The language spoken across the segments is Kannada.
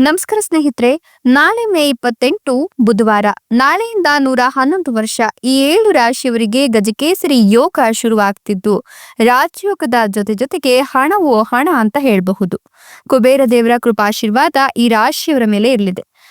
ನಮಸ್ಕಾರ ಸ್ನೇಹಿತರೆ, ನಾಳೆ ಮೇ ಇಪ್ಪತ್ತೆಂಟು, ಬುಧವಾರ. ನಾಳೆಯಿಂದ ನೂರ ಹನ್ನೊಂದು ವರ್ಷ, ಈ ಏಳು ರಾಶಿಯವರಿಗೆ ಗಜಕೇಸರಿ ಯೋಗ ಶುರುವಾಗ್ತಿದ್ದು. ರಾಜಯೋಗದ ಜೊತೆ ಜೊತೆಗೆ ಹಣವು ಹಣ ಅಂತ ಹೇಳಬಹುದು. ಕುಬೇರ ದೇವರ ಕೃಪಾಶೀರ್ವಾದ ಈ ರಾಶಿಯವರ ಮೇಲೆ ಇರಲಿದೆ.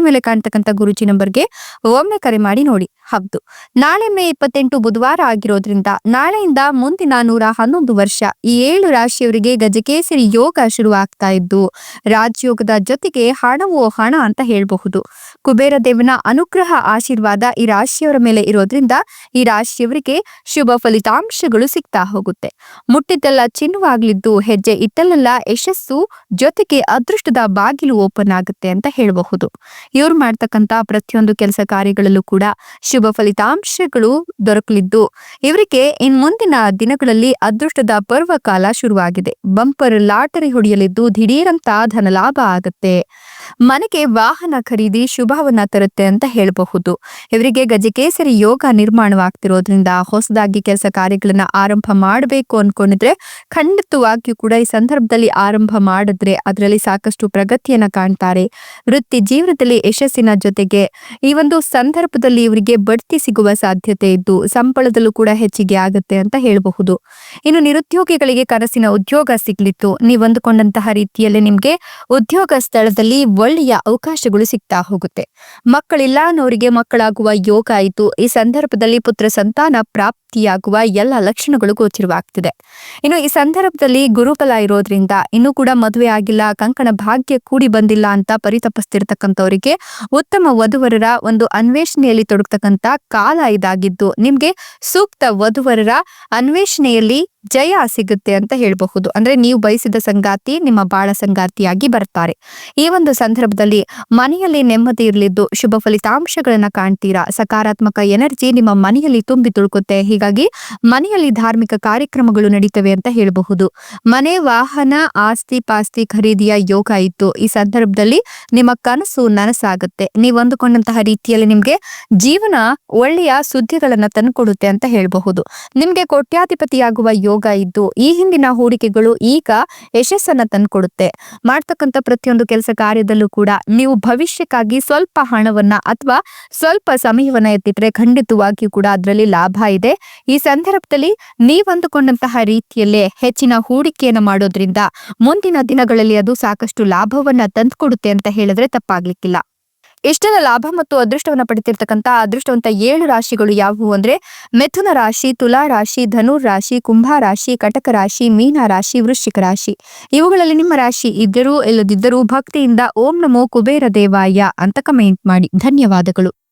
ಮೇಲೆ ಕಾಣ್ತಕ್ಕಂಥ ಗುರುಜಿ ನಂಬರ್ಗೆ ಒಮ್ಮೆ ಕರೆ ಮಾಡಿ ನೋಡಿ. ಹೌದು. ನಾಳೆ ಮೇ ಇಪ್ಪತ್ತೆಂಟು ಬುಧವಾರ ಆಗಿರೋದ್ರಿಂದ ನಾಳೆಯಿಂದ ಮುಂದಿನ ನೂರ ಹನ್ನೊಂದು ವರ್ಷ ಈ ಏಳು ರಾಶಿಯವರಿಗೆ ಗಜಕೇಸರಿ ಯೋಗ ಶುರುವಾಗ್ತಾ ಇದ್ದು, ರಾಜಯೋಗದ ಜೊತೆಗೆ ಹಣವು ಹಣ ಅಂತ ಹೇಳಬಹುದು. ಕುಬೇರ ದೇವನ ಅನುಗ್ರಹ ಆಶೀರ್ವಾದ ಈ ರಾಶಿಯವರ ಮೇಲೆ ಇರೋದ್ರಿಂದ ಈ ರಾಶಿಯವರಿಗೆ ಶುಭ ಫಲಿತಾಂಶಗಳು ಸಿಗ್ತಾ ಹೋಗುತ್ತೆ. ಮುಟ್ಟಿದ್ದೆಲ್ಲ ಚಿನ್ನವಾಗ್ಲಿದ್ದು, ಹೆಜ್ಜೆ ಇಟ್ಟಲ್ಲೆಲ್ಲ ಯಶಸ್ಸು ಜೊತೆಗೆ ಅದೃಷ್ಟದ ಬಾಗಿಲು ಓಪನ್ ಆಗುತ್ತೆ ಅಂತ ಹೇಳಬಹುದು. ಇವ್ರು ಮಾಡ್ತಕ್ಕಂತ ಪ್ರತಿಯೊಂದು ಕೆಲಸ ಕಾರ್ಯಗಳಲ್ಲೂ ಕೂಡ ಶುಭ ಫಲಿತಾಂಶಗಳು ದೊರಕಲಿದ್ದು, ಇವರಿಗೆ ಇನ್ ಮುಂದಿನ ದಿನಗಳಲ್ಲಿ ಅದೃಷ್ಟದ ಪರ್ವಕಾಲ ಶುರುವಾಗಿದೆ. ಬಂಪರ್ ಲಾಟರಿ ಹೊಡೆಯಲಿದ್ದು ದಿಢೀರಂತ ಧನಲಾಭ ಆಗುತ್ತೆ. ಮನೆಗೆ ವಾಹನ ಖರೀದಿ ಶುಭವನ್ನ ತರುತ್ತೆ ಅಂತ ಹೇಳಬಹುದು. ಇವರಿಗೆ ಗಜಕೇಸರಿ ಯೋಗ ನಿರ್ಮಾಣವಾಗ್ತಿರೋದ್ರಿಂದ ಹೊಸದಾಗಿ ಕೆಲಸ ಕಾರ್ಯಗಳನ್ನ ಆರಂಭ ಮಾಡಬೇಕು ಅನ್ಕೊಂಡಿದ್ರೆ ಖಂಡಿತವಾಗಿಯೂ ಕೂಡ ಈ ಸಂದರ್ಭದಲ್ಲಿ ಆರಂಭ ಮಾಡಿದ್ರೆ ಅದರಲ್ಲಿ ಸಾಕಷ್ಟು ಪ್ರಗತಿಯನ್ನ ಕಾಣ್ತಾರೆ. ವೃತ್ತಿ ಜೀವನದಲ್ಲಿ ಯಶಸ್ಸಿನ ಜೊತೆಗೆ ಈ ಒಂದು ಸಂದರ್ಭದಲ್ಲಿ ಇವರಿಗೆ ಬಡ್ತಿ ಸಿಗುವ ಸಾಧ್ಯತೆ ಇದ್ದು ಸಂಬಳದಲ್ಲೂ ಕೂಡ ಹೆಚ್ಚಿಗೆ ಆಗುತ್ತೆ ಅಂತ ಹೇಳಬಹುದು. ಇನ್ನು ನಿರುದ್ಯೋಗಿಗಳಿಗೆ ಕನಸಿನ ಉದ್ಯೋಗ ಸಿಗ್ಲಿತ್ತು. ನೀವು ಅಂದುಕೊಂಡಂತಹ ರೀತಿಯಲ್ಲಿ ನಿಮ್ಗೆ ಉದ್ಯೋಗ ಸ್ಥಳದಲ್ಲಿ ಒಳ್ಳೆಯ ಅವಕಾಶಗಳು ಸಿಗ್ತಾ ಹೋಗುತ್ತೆ. ಮಕ್ಕಳಿಲ್ಲ ಅನ್ನೋರಿಗೆ ಮಕ್ಕಳಾಗುವ ಯೋಗ ಆಯಿತು. ಈ ಸಂದರ್ಭದಲ್ಲಿ ಪುತ್ರ ಸಂತಾನ ಪ್ರಾಪ್ತಿಯಾಗುವ ಎಲ್ಲ ಲಕ್ಷಣಗಳು ಗೋಚರವಾಗ್ತಿದೆ. ಇನ್ನು ಈ ಸಂದರ್ಭದಲ್ಲಿ ಗುರುಬಲ ಇರೋದ್ರಿಂದ ಇನ್ನೂ ಕೂಡ ಮದುವೆ ಆಗಿಲ್ಲ, ಕಂಕಣ ಭಾಗ್ಯ ಕೂಡಿ ಬಂದಿಲ್ಲ ಅಂತ ಪರಿತಪಿಸ್ತಿರ್ತಕ್ಕಂಥವರಿಗೆ ಉತ್ತಮ ವಧುವರರ ಒಂದು ಅನ್ವೇಷಣೆಯಲ್ಲಿ ತೊಡಗ್ತಕ್ಕಂಥ ಕಾಲ ಇದಾಗಿದ್ದು, ನಿಮ್ಗೆ ಸೂಕ್ತ ವಧುವರರ ಅನ್ವೇಷಣೆಯಲ್ಲಿ ಜಯ ಸಿಗುತ್ತೆ ಅಂತ ಹೇಳಬಹುದು. ಅಂದ್ರೆ ನೀವು ಬಯಸಿದ ಸಂಗಾತಿ ನಿಮ್ಮ ಬಾಳ ಸಂಗಾತಿಯಾಗಿ ಬರ್ತಾರೆ. ಈ ಒಂದು ಸಂದರ್ಭದಲ್ಲಿ ಮನೆಯಲ್ಲಿ ನೆಮ್ಮದಿ ಇರಲಿದ್ದು ಶುಭ ಫಲಿತಾಂಶಗಳನ್ನ ಕಾಣ್ತೀರಾ? ಸಕಾರಾತ್ಮಕ ಎನರ್ಜಿ ನಿಮ್ಮ ಮನೆಯಲ್ಲಿ ತುಂಬಿ ತುಳುಕುತ್ತೆ. ಹೀಗಾಗಿ ಮನೆಯಲ್ಲಿ ಧಾರ್ಮಿಕ ಕಾರ್ಯಕ್ರಮಗಳು ನಡೀತವೆ ಅಂತ ಹೇಳಬಹುದು. ಮನೆ, ವಾಹನ, ಆಸ್ತಿ ಪಾಸ್ತಿ ಖರೀದಿಯ ಯೋಗ ಇತ್ತು. ಈ ಸಂದರ್ಭದಲ್ಲಿ ನಿಮ್ಮ ಕನಸು ನನಸಾಗುತ್ತೆ. ನೀವು ಅಂದುಕೊಂಡಂತಹ ರೀತಿಯಲ್ಲಿ ನಿಮ್ಗೆ ಜೀವನ ಒಳ್ಳೆಯ ಸುದ್ದಿಗಳನ್ನ ತಂದುಕೊಡುತ್ತೆ ಅಂತ ಹೇಳಬಹುದು. ನಿಮ್ಗೆ ಕೋಟ್ಯಾಧಿಪತಿಯಾಗುವ ಯೋಗ ಇದ್ದು ಈ ಹಿಂದಿನ ಹೂಡಿಕೆಗಳು ಈಗ ಯಶಸ್ಸನ್ನ ತಂದ್ಕೊಡುತ್ತೆ. ಮಾಡ್ತಕ್ಕಂತ ಪ್ರತಿಯೊಂದು ಕೆಲಸ ಕಾರ್ಯದಲ್ಲೂ ಕೂಡ ನೀವು ಭವಿಷ್ಯಕ್ಕಾಗಿ ಸ್ವಲ್ಪ ಹಣವನ್ನ ಅಥವಾ ಸ್ವಲ್ಪ ಸಮಯವನ್ನ ಎತ್ತಿಟ್ರೆ ಖಂಡಿತವಾಗಿಯೂ ಕೂಡ ಅದರಲ್ಲಿ ಲಾಭ ಇದೆ. ಈ ಸಂದರ್ಭದಲ್ಲಿ ನೀವು ಅಂದುಕೊಂಡಂತಹ ರೀತಿಯಲ್ಲೇ ಹೆಚ್ಚಿನ ಹೂಡಿಕೆಯನ್ನು ಮಾಡೋದ್ರಿಂದ ಮುಂದಿನ ದಿನಗಳಲ್ಲಿ ಅದು ಸಾಕಷ್ಟು ಲಾಭವನ್ನ ತಂದ್ಕೊಡುತ್ತೆ ಅಂತ ಹೇಳಿದ್ರೆ ತಪ್ಪಾಗ್ಲಿಕ್ಕಿಲ್ಲ. ಇಷ್ಟೆಲ್ಲ ಲಾಭ ಮತ್ತು ಅದೃಷ್ಟವನ್ನ ಪಡಿತಿರ್ತಕ್ಕಂತ ಅದೃಷ್ಟವಂತ ಏಳು ರಾಶಿಗಳು ಯಾವುವು ಅಂದ್ರೆ ಮಿಥುನ ರಾಶಿ, ತುಲಾ ರಾಶಿ ಧನುರ್ ರಾಶಿ, ಕುಂಭ ರಾಶಿ, ಕಟಕ ರಾಶಿ, ಮೀನ ರಾಶಿ, ವೃಶ್ಚಿಕ ರಾಶಿ. ಇವುಗಳಲ್ಲಿ ನಿಮ್ಮ ರಾಶಿ ಇದ್ದರೂ ಇಲ್ಲದಿದ್ದರೂ ಭಕ್ತಿಯಿಂದ ಓಂ ನಮೋ ಕುಬೇರ ದೇವಾಯ ಅಂತ ಕಮೆಂಟ್ ಮಾಡಿ. ಧನ್ಯವಾದಗಳು.